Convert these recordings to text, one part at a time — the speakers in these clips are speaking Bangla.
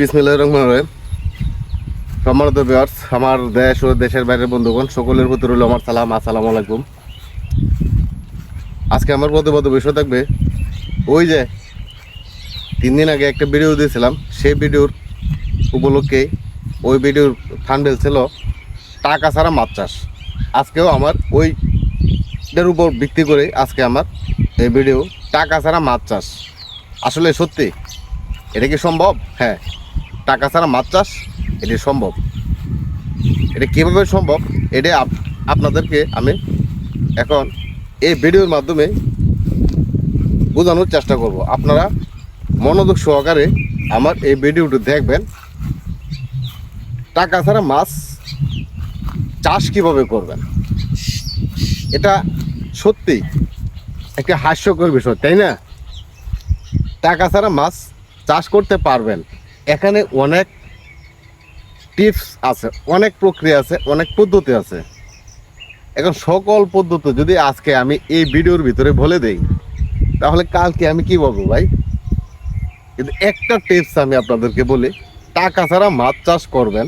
বিসমিল্লাহির রহমান রহিম। সম্মানিত ভিউয়ার্স আমার দেশ ও দেশের বাইরের বন্ধুগণ, সকলের প্রতি রইল আমার সালাম, আসসালামু আলাইকুম। আজকে আমার প্রতিবদ্ধ বিষয় থাকবে, ওই যে তিন দিন আগে একটা ভিডিও দিয়েছিলাম, সেই ভিডিওর উপলক্ষে ওই ভিডিওর থান্ডেল ছিল, টাকা ছাড়া মাছ চাষ। আজকেও আমার ওইটার উপর ভিত্তি করে আজকে আমার এই ভিডিও টাকা ছাড়া মাছ চাষ। আসলে সত্যি এটা কি সম্ভব? হ্যাঁ। টাকা ছাড়া মাছ চাষ, এটি সম্ভব। এটা কীভাবে সম্ভব? এটা আপ- আপনাদেরকে আমি এখন এই ভিডিওর মাধ্যমে বোঝানোর চেষ্টা করব। আপনারা মনোযোগ সহকারে আমার এই ভিডিওটি দেখবেন। টাকা ছাড়া মাছ চাষ কীভাবে করবেন? এটা সত্যি একটা হাস্যকর বিষয়, তাই না? টাকা ছাড়া মাছ চাষ করতে পারবেন। এখানে অনেক টিপস আছে, অনেক প্রক্রিয়া আছে, অনেক পদ্ধতি আছে। এখন সকল পদ্ধতি যদি আজকে আমি এই ভিডিওর ভিতরে বলে দেই, তাহলে কালকে আমি কি বলব ভাই? কিন্তু একটা টিপস আমি আপনাদেরকে বলি, টাকা ছাড়া মাছ চাষ করবেন,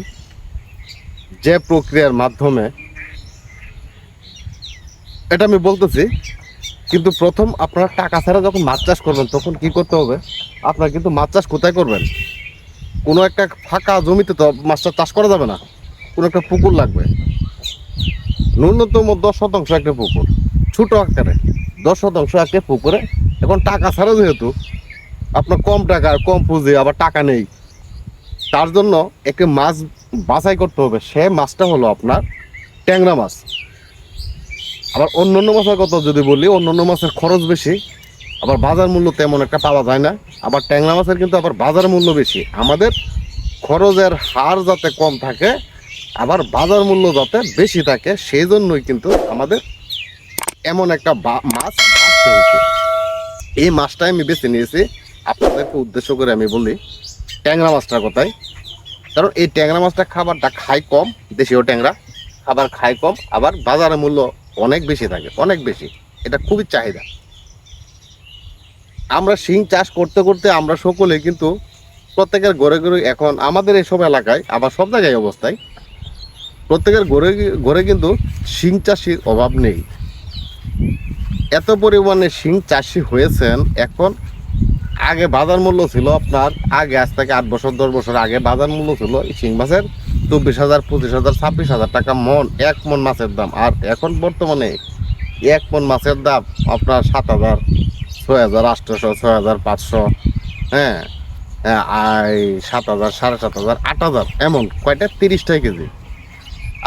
যে প্রক্রিয়ার মাধ্যমে, এটা আমি বলতেছি কিন্তু প্রথম আপনারা টাকা ছাড়া যখন মাছ চাষ করবেন, তখন কি করতে হবে? আপনার কিন্তু মাছ চাষ কোথায় করবেন? কোনো একটা ফাঁকা জমিতে তো মাছটা চাষ করা যাবে না। কোনো একটা পুকুর লাগবে। ন্যূনতম দশ শতাংশ একটা পুকুর, ছোট আকারে। দশ শতাংশ একটা পুকুরে। এখন টাকা ছাড়া যেহেতু, আপনার কম টাকা, কম পুঁজি, আবার টাকা নেই। তার জন্য একটি মাছ বাছাই করতে হবে। সে মাছটা হলো আপনার ট্যাংরা মাছ। আবার অন্য অন্য মাছের কথা যদি বলি অন্য অন্য মাছের খরচ বেশি, আবার বাজার মূল্য তেমন একটা পাওয়া যায় না। আবার ট্যাংরা মাছের কিন্তু আবার বাজার মূল্য বেশি। আমাদের খরচের হার যাতে কম থাকে, আবার বাজার মূল্য যাতে বেশি থাকে সেই জন্যই কিন্তু আমাদের এমন একটা মাছ এই মাছটাই আমি বেছে নিয়েছি। আপনাদেরকে উদ্দেশ্য করে আমি বলি, ট্যাংরা মাছটার কথাই। কারণ এই ট্যাংরা মাছটা খাবারটা খায় কম, দেশীয় ট্যাংরা, খাবার খায় কম, আবার বাজারের মূল্য অনেক বেশি থাকে, অনেক বেশি। এটা খুবই চাহিদা। আমরা শিং চাষ করতে করতে আমরা সকলে কিন্তু প্রত্যেকের ঘরে ঘরে এখন আমাদের এইসব এলাকায়, আবার সব জায়গায় অবস্থায়, প্রত্যেকের ঘরে ঘরে কিন্তু শিং চাষির অভাব নেই। এত পরিমাণে শিং চাষি হয়েছেন, এখন আগে বাজার মূল্য ছিল আপনার, আগে আজ থেকে আট বছর, দশ বছর আগে বাজার মূল্য ছিল শিং মাছের চব্বিশ হাজার পঁচিশ হাজার ছাব্বিশ হাজার টাকা মন এক মন মাছের দাম। আর এখন বর্তমানে এক মন মাছের দাম আপনার সাত হাজার ছয় হাজার আটশোশো ছয় হাজার পাঁচশো হ্যাঁ হ্যাঁ, সাত হাজার সাড়ে সাত হাজার আট হাজার এমন কয়টা? তিরিশটাই কেজি।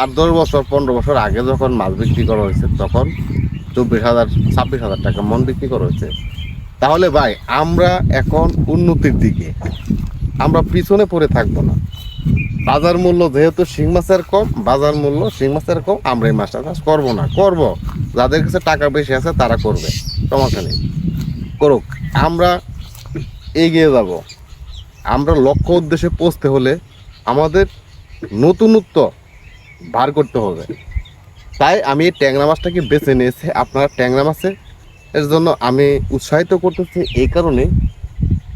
আর দশ বছর পনেরো বছর আগে যখন মাছ বিক্রি করা হয়েছে তখন চব্বিশ হাজার ছাব্বিশ হাজার টাকা মন বিক্রি করা হয়েছে। তাহলে ভাই আমরা এখন উন্নতির দিকে আমরা পিছনে পড়ে থাকব না। বাজার মূল্য যেহেতু শিং মাছের কম, বাজার মূল্য শিং মাছের কম, আমরা এই মাছটা চাষ করব না, করব। যাদের কাছে টাকা বেশি আছে তারা করবে, সমস্যা নেই। করুক, আমরা এগিয়ে যাব। আমরা লক্ষ্য উদ্দেশ্যে পৌঁছতে হলে আমাদের নতুনত্ব বার করতে হবে। তাই আমি এই ট্যাংরা মাছটাকে বেছে নিয়েছি। আপনারা ট্যাংরা মাছে এর জন্য আমি উৎসাহিত করতেছি, এই কারণে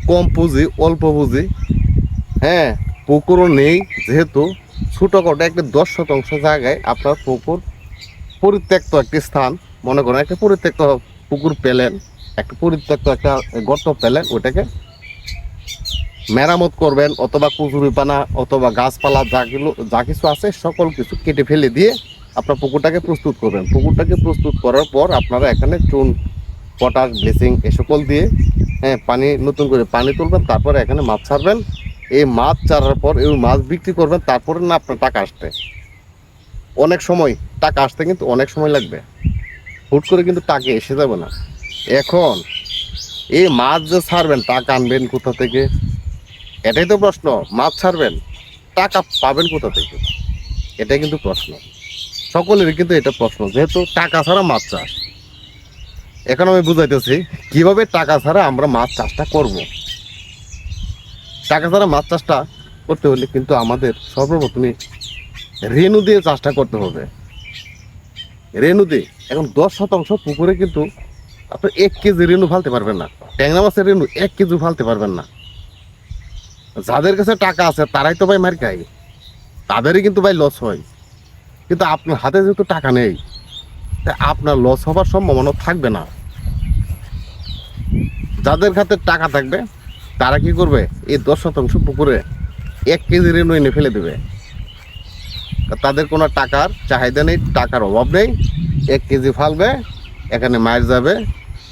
কম পুঁজি, অল্প পুঁজি। হ্যাঁ পুকুরও নেই, যেহেতু ছোটোখাটো একটা দশ শতাংশ জায়গায় আপনার পুকুর পরিত্যক্ত একটি স্থান। মনে করেন একটা পরিত্যক্ত পুকুর পেলেন, একটা পরিত্যক্ত একটা গর্ত পেলেন ওটাকে মেরামত করবেন, অথবা কুচুরিপানা অথবা গাছপালা, যা গুলো যা কিছু আছে, সকল কিছু কেটে ফেলে দিয়ে আপনার পুকুরটাকে প্রস্তুত করবেন। পুকুরটাকে প্রস্তুত করার পর আপনারা এখানে চুন, পটাশ, ব্লিচিং, এ সকল দিয়ে হ্যাঁ পানি নতুন করে পানি তুলবেন, তারপরে এখানে মাছ ছাড়বেন। এই মাছ ছাড়ার পর এই মাছ বিক্রি করবেন, তারপরে না আপনার টাকা আসতে অনেক সময় টাকা আসতে কিন্তু অনেক সময় লাগবে। হুট করে কিন্তু টাকা এসে যাবে না। এখন এই মাছ যে ছাড়বেন, টাকা আনবেন কোথা থেকে? এটাই তো প্রশ্ন, মাছ ছাড়বেন, টাকা পাবেন কোথা থেকে? এটাই কিন্তু প্রশ্ন। সকলেরই কিন্তু এটা প্রশ্ন, যেহেতু টাকা ছাড়া মাছ চাষ। এখন আমি বুঝাইতেছি, কীভাবে টাকা ছাড়া আমরা মাছ চাষটা করব? টাকা ছাড়া মাছ চাষটা করতে হলে কিন্তু আমাদের সর্বপ্রথমে রেণু দিয়ে চাষটা করতে হবে। রেণু দিয়ে এখন দশ শতাংশ পুকুরে কিন্তু আপনি এক কেজি রেণু ফালতে পারবেন না। ট্যাংরা মাছের রেণু এক কেজি ফালতে পারবেন না। যাদের কাছে টাকা আছে, তারাই তো ভাই মার খায়। তাদেরই কিন্তু ভাই লস হয়। কিন্তু আপনার হাতে যেহেতু টাকা নেই, তা আপনার লস হবার সম্ভাবনা থাকবে না। যাদের হাতে টাকা থাকবে তারা কি করবে? এই দশ শতাংশ পুকুরে এক কেজি ঋণ এনে ফেলে দেবে। তাদের কোনো টাকার চাহিদা নেই, টাকার অভাব নেই। এক কেজি ফালবে, এখানে মায়ের যাবে,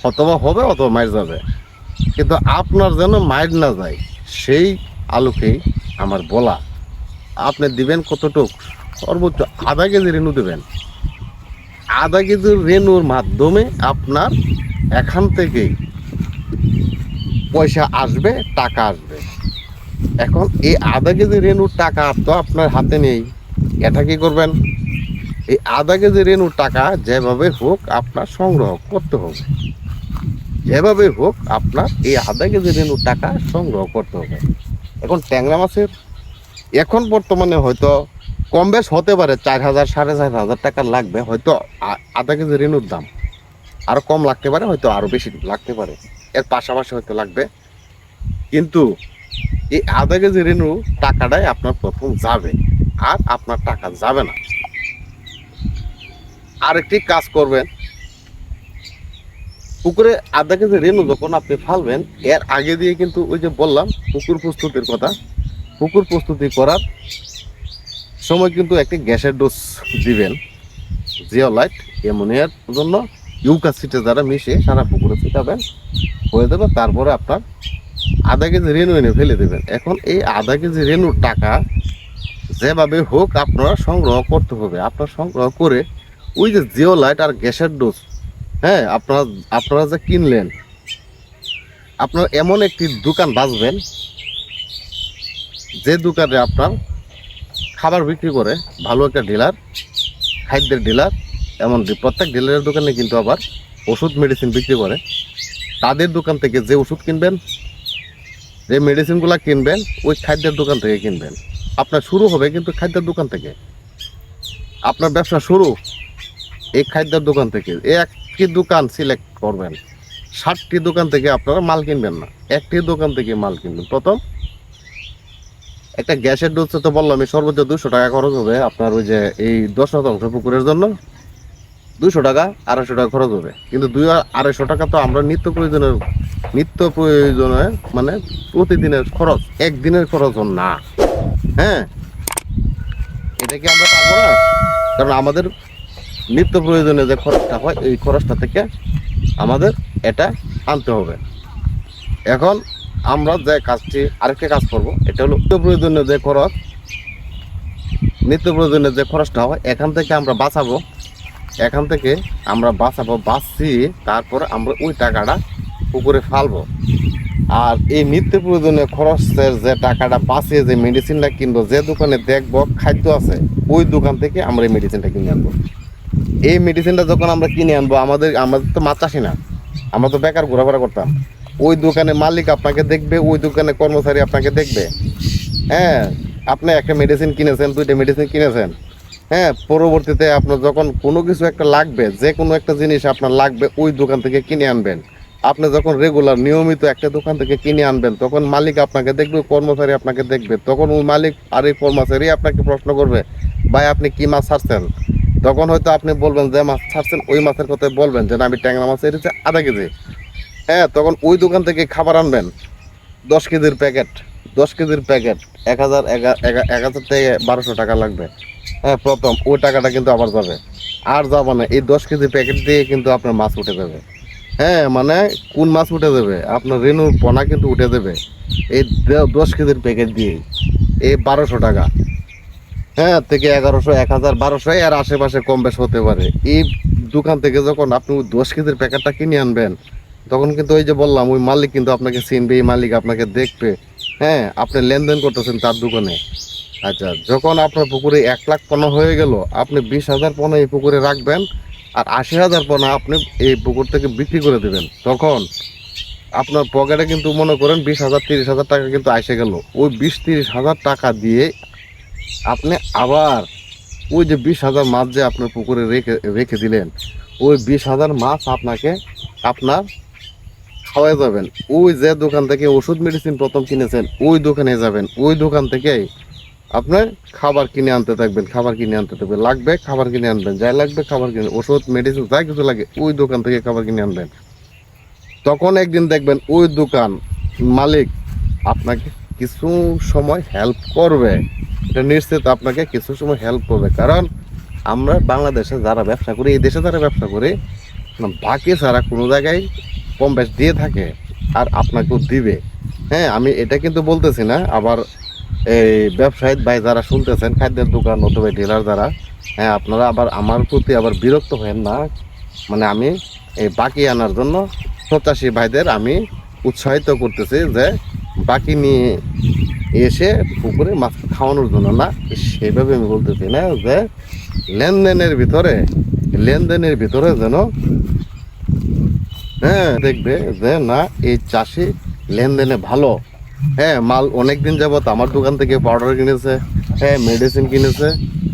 অথবা হবে, অথবা মায়ের যাবে। কিন্তু আপনার যেন মায়ের না যায়, সেই আলোকেই আমার বলা। আপনি দিবেন কতটুক? সর্বোচ্চ আধা কেজি রেণু দেবেন। আধা কেজি রেণুর মাধ্যমে আপনার এখান থেকেই পয়সা আসবে, টাকা আসবে। এখন এই আধা কেজি রেণুর টাকা তো আপনার হাতে নেই। এটা কি করবেন? এই আধা কেজি রেণুর টাকা যেভাবে হোক আপনার সংগ্রহ করতে হবে। যেভাবে হোক আপনার এই আধা কেজি রেণুর টাকা সংগ্রহ করতে হবে। এখন ট্যাংরা মাছের, এখন বর্তমানে হয়তো কম বেশ হতে পারে, চার হাজার, সাড়ে চার হাজার টাকা লাগবে হয়তো আধা কেজি রেণুর দাম। আরও কম লাগতে পারে, হয়তো আরও বেশি লাগতে পারে। এর পাশাপাশি হয়তো লাগবে। কিন্তু এই আধা কেজি রেণু, টাকাটাই আপনার প্রথম যাবে। আর আপনার টাকা যাবে না। আরেকটি কাজ করবেন। পুকুরে আধা কেজি রেণু যখন আপনি ফালবেন, এর আগে দিয়ে কিন্তু ওই যে বললাম, পুকুর প্রস্তুতির কথা। পুকুর প্রস্তুতি করার সময় কিন্তু একটি গ্যাসের ডোজ দিবেন। জিওলাইট, অ্যামোনিয়ার জন্য ইউকাসিটে যারা মিশে সারা পুকুরে ছিটাবেন হয়ে দেবে তারপরে আপনার আধা কেজি রেনু এনে ফেলে দেবেন। এখন এই আধা কেজি রেনুর টাকা যেভাবে হোক আপনারা সংগ্রহ করতে হবে। আপনার সংগ্রহ করে ওই যে জিওলাইট আর গ্যাসের ডোজ হ্যাঁ আপনারা আপনারা যে কিনলেন, আপনার এমন একটি দোকান বাঁচবেন, যে দোকানে আপনার খাবার বিক্রি করে ভালো একটা ডিলার, খাদ্যের ডিলার এমন প্রত্যেক ডিলারের দোকানে কিন্তু আবার ওষুধ মেডিসিন বিক্রি করে। তাদের দোকান থেকে যে ওষুধ কিনবেন, যে মেডিসিনগুলো কিনবেন, ওই খাদ্যের দোকান থেকে কিনবেন। আপনার শুরু হবে কিন্তু খাদ্যের দোকান থেকে। আপনার ব্যবসা শুরু এই খাদ্যের দোকান থেকে। একটি দোকান সিলেক্ট করবেন। ষাটটি দোকান থেকে আপনারা মাল কিনবেন না। একটি দোকান থেকে মাল কিনবেন। প্রথম, একটা গ্যাসের ডোজ তো বললাম সর্বোচ্চ দুশো টাকা খরচ হবে আপনার ওই যে এই দশ শতাংশ পুকুরের জন্য। দুশো টাকা, আড়াইশো টাকা খরচ হবে। কিন্তু দুই আড়াইশো টাকা তো আমরা নিত্য প্রয়োজনের নিত্য প্রয়োজনের মানে প্রতিদিনের খরচ, একদিনের খরচ না। হ্যাঁ? এটা কি আমরা পাবো না? কারণ আমাদের নিত্য প্রয়োজনে যে খরচটা হয়, এই খরচটা থেকে আমাদের এটা আনতে হবে। এখন আমরা যে কাজটি, আরেকটা কাজ করব। এটা হলো নিত্য প্রয়োজনীয় যে খরচ, নিত্য প্রয়োজনীয় যে খরচটা হয়, এখান থেকে আমরা বাঁচাবো। এখান থেকে আমরা বাঁচাবো বাঁচি তারপর আমরা ওই টাকাটা পুকুরে ফালবো। আর এই নিত্য প্রয়োজনীয় খরচের যে টাকাটা বাঁচিয়ে যে মেডিসিনটা কিনবো, যে দোকানে দেখব খাদ্য আছে, ওই দোকান থেকে আমরা এই মেডিসিনটা কিনে আনব। এই মেডিসিনটা যখন আমরা কিনে আনব, আমাদের আমাদের তো মাছ চাষি না। আমরা তো বেকার ঘোরাফেরা করতাম। ওই দোকানে মালিক আপনাকে দেখবে, ওই দোকানে কর্মচারী আপনাকে দেখবে। হ্যাঁ আপনি একটা মেডিসিন কিনেছেন, দুইটা মেডিসিন কিনেছেন। হ্যাঁ পরবর্তীতে আপনার যখন কোনো কিছু একটা লাগবে, যে কোনো একটা জিনিস আপনার লাগবে, ওই দোকান থেকে কিনে আনবেন। আপনি যখন রেগুলার নিয়মিত একটা দোকান থেকে কিনে আনবেন, তখন মালিক আপনাকে দেখবে, কর্মচারী আপনাকে দেখবে। তখন ওই মালিক আর এই কর্মচারী আপনাকে প্রশ্ন করবে, ভাই, আপনি কি মাছ ছাড়ছেন? তখন হয়তো আপনি বলবেন, যে মাছ ছাড়ছেন, ওই মাছের কথা বলবেন, যে না, আমি ট্যাংরা মাছ এসেছে আধা কেজি। হ্যাঁ তখন ওই দোকান থেকে খাবার আনবেন। দশ কেজির প্যাকেট, দশ কেজির প্যাকেট, এক হাজার এক হাজার থেকে বারোশো টাকা লাগবে। হ্যাঁ প্রথম, ওই টাকাটা কিন্তু আবার যাবে। আর যাবে না, এই দশ কেজি প্যাকেট দিয়ে কিন্তু আপনার মাছ উঠে যাবে। হ্যাঁ মানে কোন মাছ উঠে যাবে? আপনার রেনুর পোনা কিন্তু উঠে যাবে। এই দশ কেজির প্যাকেট দিয়ে। এই বারোশো টাকা। হ্যাঁ থেকে এগারোশো, এক হাজার বারোশো এর আশেপাশে কম বেশ হতে পারে। এই দোকান থেকে যখন আপনি ওই দশ কেজির প্যাকেটটা কিনে আনবেন, তখন কিন্তু ওই যে বললাম, ওই মালিক কিন্তু আপনাকে চিনবে, এই মালিক আপনাকে দেখবে। হ্যাঁ আপনি লেনদেন করতেছেন তার দোকানে। আচ্ছা যখন আপনার পুকুরে এক লাখ পণ্য হয়ে গেল, আপনি বিশ হাজার পণ্য এই পুকুরে রাখবেন আর আশি হাজার পণ্য আপনি এই পুকুর থেকে বিক্রি করে দেবেন। তখন আপনার পকেটে কিন্তু মনে করেন বিশ হাজার, তিরিশ হাজার টাকা কিন্তু এসে গেল। ওই বিশ, তিরিশ হাজার টাকা দিয়ে আপনি আবার ওই যে বিশ হাজার মাছ যে আপনার পুকুরে রেখে রেখে দিলেন, ওই বিশ হাজার মাছ আপনাকে আপনার খাওয়াই যাবেন। ওই যে দোকান থেকে ওষুধ মেডিসিন প্রথম কিনেছেন, ওই দোকানে যাবেন। ওই দোকান থেকেই আপনার খাবার কিনে আনতে থাকবেন, খাবার কিনে আনতে থাকবেন। লাগবে, খাবার কিনে আনবেন। যাই লাগবে, খাবার কিনে ওষুধ মেডিসিন যা কিছু লাগে, ওই দোকান থেকে খাবার কিনে আনবেন। তখন একদিন দেখবেন ওই দোকান মালিক আপনাকে কিছু সময় হেল্প করবে। এটা নিশ্চিত আপনাকে কিছু সময় হেল্প করবে। কারণ আমরা বাংলাদেশে যারা ব্যবসা করি, এই দেশে যারা ব্যবসা করি বাকি ছাড়া কোনো জায়গায় কম বেশ দিয়ে থাকে আর আপনাকেও দিবে। হ্যাঁ আমি এটা কিন্তু বলতেছি না, আবার এই ব্যবসায়ী ভাই যারা শুনতেছেন, খাদ্যের দোকান অথবা ডিলার যারা হ্যাঁ আপনারা আবার আমার প্রতি আবার বিরক্ত হেন না। মানে আমি এই বাকি আনার জন্য প্রত্যাশী ভাইদের আমি উৎসাহিত করতেছি যে বাকি নিয়ে এসে পুকুরে মাছ খাওয়ানোর জন্য না, সেভাবে আমি বলতেছি না যে লেনদেনের ভিতরে লেনদেনের ভিতরে যেন হ্যাঁ দেখবে যে না, এই চাষি লেনদেনে ভালো হ্যাঁ মাল অনেক দিন যাবত আমার দোকান থেকে পাউডার কিনেছে হ্যাঁ মেডিসিন কিনেছে।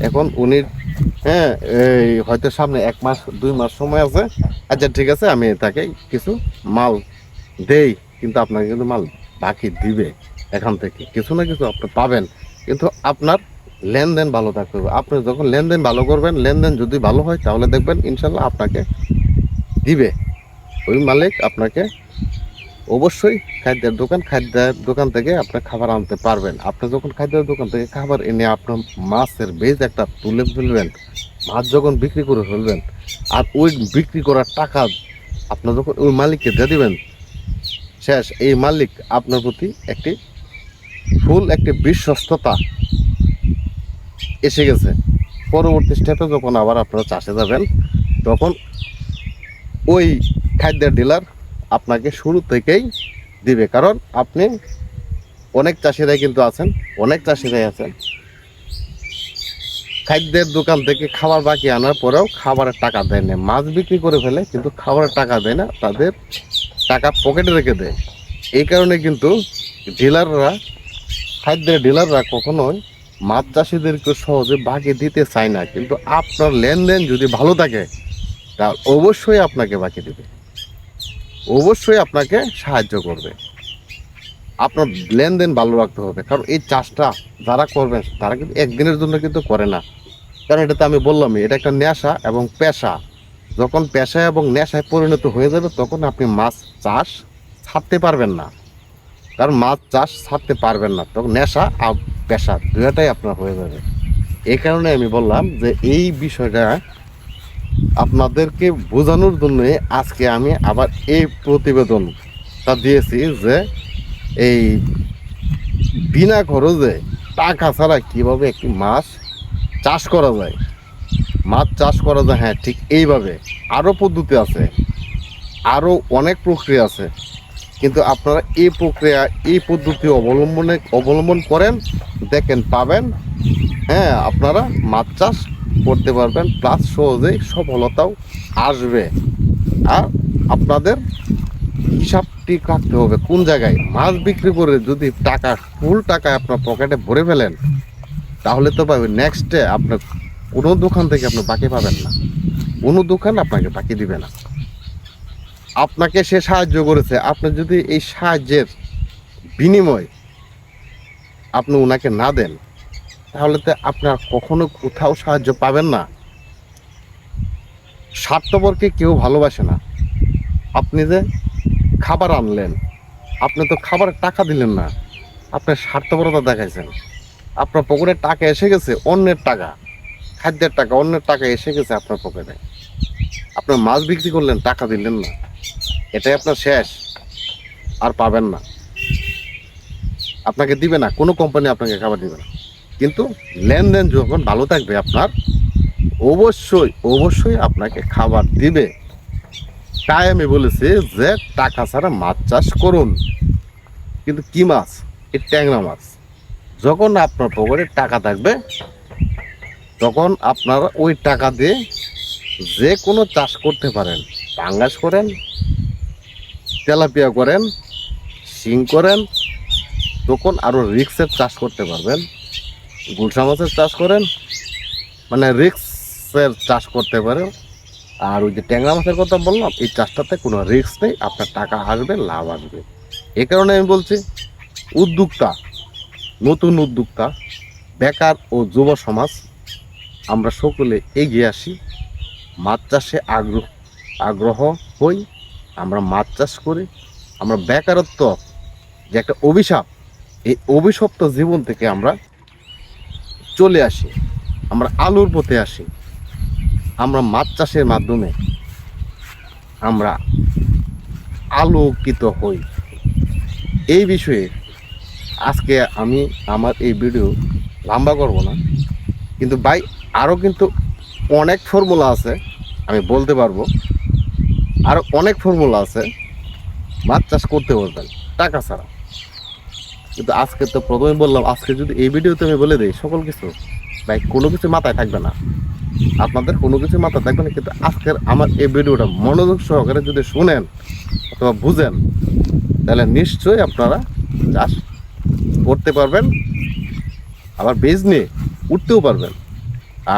এখন উনি হ্যাঁ এই হয়তো সামনে এক মাস, দুই মাস সময় আছে। আচ্ছা ঠিক আছে, আমি তাকে কিছু মাল দেই, কিন্তু আপনাকে কিন্তু মাল বাকি দিবে এখান থেকে। কিছু না কিছু আপনি পাবেন, কিন্তু আপনার লেনদেন ভালো থাকতে হবে। আপনি যখন লেনদেন ভালো করবেন, লেনদেন যদি ভালো হয়, তাহলে দেখবেন ইনশাল্লাহ আপনাকে দিবে। ওই মালিক আপনাকে অবশ্যই খাদ্যের দোকান খাদ্যের দোকান থেকে আপনি খাবার আনতে পারবেন। আপনি যখন খাদ্যের দোকান থেকে খাবার এনে আপনার মাছের বেজ একটা তুলে ফেলবেন, মাছ যখন বিক্রি করে ফেলবেন, আর ওই বিক্রি করার টাকা আপনার যখন ওই মালিককে দিয়ে দেবেন, শেষ, এই মালিক আপনার প্রতি একটি ফুল, একটি বিশ্বস্ততা এসে গেছে। পরবর্তী স্টেপে যখন আবার আপনারা চাষে যাবেন, তখন ওই খাদ্যের ডিলার আপনাকে শুরু থেকেই দিবে। কারণ আপনি অনেক চাষিরাই কিন্তু আছেন, অনেক চাষিরাই আছেন। খাদ্যের দোকান থেকে খাবার বাকি আনার পরেও খাবারের টাকা দেয় না। মাছ বিক্রি করে ফেলে, কিন্তু খাবারের টাকা দেয় না, তাদের টাকা পকেটে রেখে দেয়। এই কারণে কিন্তু ডিলাররা, খাদ্যের ডিলাররা কখনোই মাছ চাষিদেরকে সহজে বাকি দিতে চায় না। কিন্তু আপনার লেনদেন যদি ভালো থাকে, তা অবশ্যই আপনাকে বাকি দেবে। অবশ্যই আপনাকে সাহায্য করবে। আপনার লেনদেন ভালো রাখতে হবে। কারণ এই চাষটা যারা করবেন, তারা কিন্তু একদিনের জন্য কিন্তু করে না। কারণ এটা তো আমি বললামই, এটা একটা নেশা এবং পেশা। যখন পেশা এবং নেশায় পরিণত হয়ে যাবে, তখন আপনি মাছ চাষ ছাড়তে পারবেন না। কারণ মাছ চাষ ছাড়তে পারবেন না। তখন নেশা আর পেশা দুটাই আপনার হয়ে যাবে। এই কারণে আমি বললাম যে এই বিষয়টা আপনাদেরকে বোঝানোর জন্য আজকে আমি আবার এই প্রতিবেদনটা দিয়েছি যে এই বিনা খরচে টাকা ছাড়া কীভাবে একটি মাছ চাষ করা যায়? মাছ চাষ করা যায় হ্যাঁ ঠিক এইভাবে। আরও পদ্ধতি আছে, আরও অনেক প্রক্রিয়া আছে। কিন্তু আপনারা এই প্রক্রিয়া, এই পদ্ধতি অবলম্বনে, অবলম্বন করেন, দেখেন, পাবেন হ্যাঁ আপনারা মাছ চাষ করতে পারবেন প্লাস সহজেই সফলতাও আসবে। আর আপনাদের হিসাবটি রাখতে হবে কোন জায়গায়। মাছ বিক্রি করে যদি টাকা ফুল টাকা আপনার পকেটে ভরে ফেলেন, তাহলে তো পাবেন। নেক্সট আপনার কোনো দোকান থেকে আপনি বাকি পাবেন না। কোনো দোকান আপনাকে বাকি দিবে না। আপনাকে সে সাহায্য করেছে। আপনি যদি এই সাহায্যের বিনিময় আপনি ওনাকে না দেন তাহলে তো আপনার কখনো কোথাও সাহায্য পাবেন না। স্বার্থপরকে কেউ ভালোবাসে না। আপনি যে খাবার আনলেন, আপনি তো খাবার টাকা দিলেন না। আপনার স্বার্থপরতা দেখাইছেন। আপনার পকেটে টাকা এসে গেছে, অন্যের টাকা। খাদ্যের টাকা, অন্যের টাকা এসে গেছে আপনার পকেটে। আপনার মাছ বিক্রি করলেন, টাকা দিলেন না। এটাই আপনার শেষ। আর পাবেন না। আপনাকে দিবে না, কোনো কোম্পানি আপনাকে খাবার দিবে না। কিন্তু লেনদেন যখন ভালো থাকবে আপনার, অবশ্যই অবশ্যই আপনাকে খাবার দিবে। তাই আমি বলেছি যে টাকা ছাড়া মাছ চাষ করুন। কিন্তু কি মাছ? এই ট্যাংরা মাছ। যখন আপনার পকেটে টাকা থাকবে, তখন আপনারা ওই টাকা দিয়ে যে কোনো চাষ করতে পারেন। পাঙ্গাস করেন, তেলাপিয়া করেন, শিং করেন, তখন আরও রিক্সের চাষ করতে পারবেন। গুলশা মাছের চাষ করেন মানে রিক্সের চাষ করতে পারেন। আর ওই যে ট্যাংরা মাছের কথা বললাম, এই চাষটাতে কোনো রিস্ক নেই, আপনার টাকা আসবে, লাভ আসবে। এ কারণে আমি বলছি, উদ্যোক্তা, নতুন উদ্যোক্তা, বেকার ও যুব সমাজ, আমরা সকলে এগিয়ে আসি, মাছ চাষে আগ্রহ আগ্রহ হই, আমরা মাছ চাষ করি। আমরা বেকারত্ব, যে একটা অভিশাপ, এই অভিশপ্ত জীবন থেকে আমরা চলে আসি, আমরা আলুর পথে আসি। আমরা মাছ চাষের মাধ্যমে আমরা আলোকিত হই। এই বিষয়ে আজকে আমি আমার এই ভিডিও লম্বা করব না, কিন্তু ভাই আরও কিন্তু অনেক ফর্মুলা আছে, আমি বলতে পারব। আরও অনেক ফর্মুলা আছে, মাছ চাষ করতে পারবেন, টাকা ছাড়া। কিন্তু আজকে তো প্রথমে বললাম, আজকে যদি এই ভিডিওতে আমি বলে দিই সকল কিছু, ভাই, কোনো কিছু মাথায় থাকবে না। আপনাদের কোনো কিছু মাথায় থাকবে না, কিন্তু আজকের আমার এই ভিডিওটা মনোযোগ সহকারে যদি শুনেন অথবা বুঝেন, তাহলে নিশ্চয়ই আপনারা চাষ করতে পারবেন, আবার বেজ নিয়ে উঠতেও পারবেন।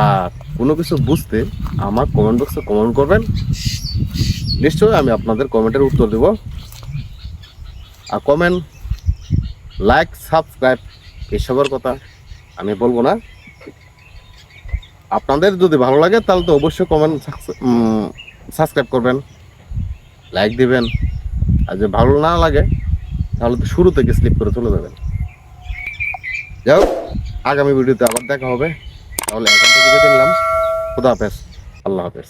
আর কোনো কিছু বুঝতে আমার কমেন্ট বক্সে কমেন্ট করবেন। নিশ্চয়ই আমি আপনাদের কমেন্টের উত্তর দেব। আর কমেন্ট লাইক সাবস্ক্রাইব এসবের কথা আমি বলব না। আপনাদের যদি ভালো লাগে, তাহলে তো অবশ্যই কমেন্ট সাবস্ক্রাইব করবেন। লাইক দিবেন। আর যদি ভালো না লাগে, তাহলে তো শুরু থেকে স্লিপ করে চলে যাবেন। যাই হোক, আগামী ভিডিওতে আবার দেখা হবে। তাহলে এখন থেকে নিলাম। খুদা হাফেজ। আল্লাহ হাফেজ।